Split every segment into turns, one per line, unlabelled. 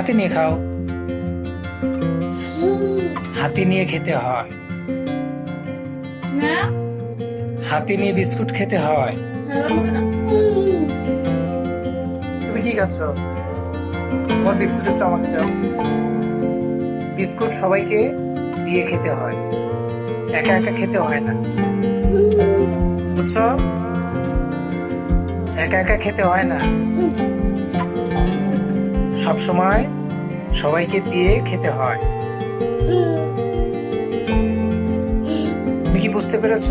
হাতে নিয়ে খাও। হাতে নিয়ে খেতে হয়। হাতে নিয়ে বিস্কুট খেতে হয়। তুমি কি খাচ্ছ? তোমার বিস্কুট একটু আমাকে দাও। বিস্কুট সবাইকে দিয়ে খেতে হয়। একা একা খেতে হয় না। বুঝছ? একা একা খেতে হয় না। সব সময় সবাইকে দিয়ে খেতে হয়। তুমি কি বুঝতে পেরেছ?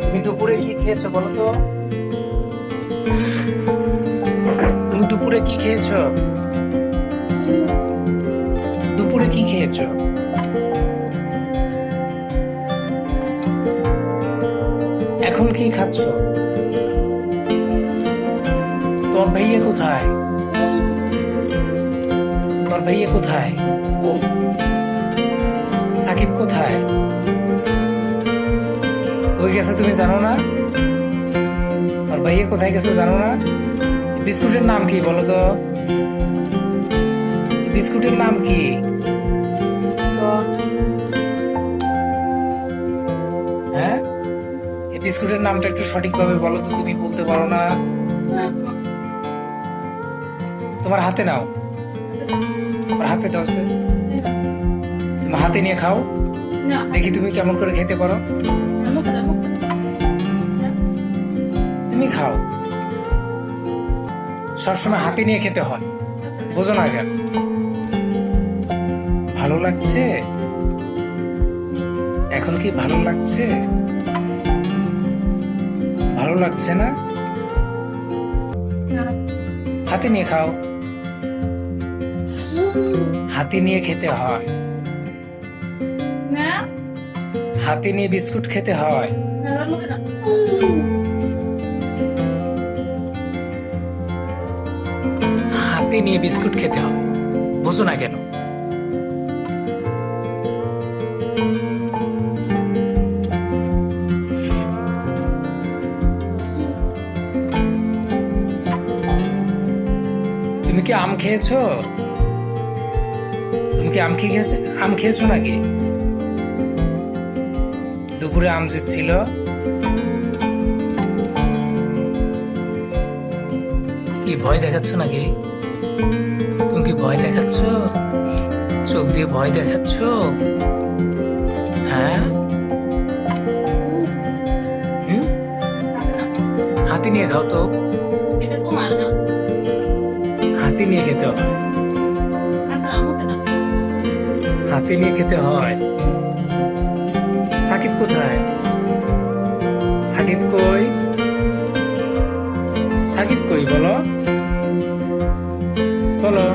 তুমি দুপুরে কি খেয়েছো বলো তো? তুমি দুপুরে কি খেয়েছো? দুপুরে কি খেয়েছো? এখন কি খাচ্ছ? ভাইয়া কোথায়? ভাইয়া কোথায়? সাকিব কোথায়? ওই গেছে তুমি জানো না? ভাইয়া কোথায় গেছে জানো না? বিস্কুটের নাম কি বলো তো? বিস্কুটের নাম কি? তো? হ্যাঁ? বিস্কুটের নামটা একটু সঠিকভাবে বলো তো, তুমি বলতে পারো না। তোমার হাতে নাও। তোমার হাতে দাও সে তুমি হাতে নিয়ে খাও। দেখি তুমি কেমন করে খেতে পারো। তুমি খাও। সবসময় হাতে নিয়ে খেতে হয়। বোঝো না কেন? ভালো লাগছে? এখন কি ভালো লাগছে? ভালো লাগছে না। হাতে নিয়ে খাও। হাতে নিয়ে খেতে হয়।
না?
হাতে নিয়ে বিস্কুট খেতে হয়। হাতে নিয়ে বিস্কুট খেতে হয়। বুঝো না কেন? তুমি কি আম খেয়েছো? তুমি কি আম খেয়ে খেয়েছো? আম খেয়েছো নাকি? দুপুরে আম যে ছিল। কি ভয় দেখাচ্ছ নাকি? তুমি কি ভয় দেখাচ্ছ? চোখ দিয়ে ভয় দেখাচ্ছ? হ্যাঁ? হাতি নিয়ে খাও তো। হাতি নিয়ে খেতে হয় হাতি নিয়ে খেতে হয়। সাকিব কোথায়? সাকিব কই? সাকিব কই বলো? বলো।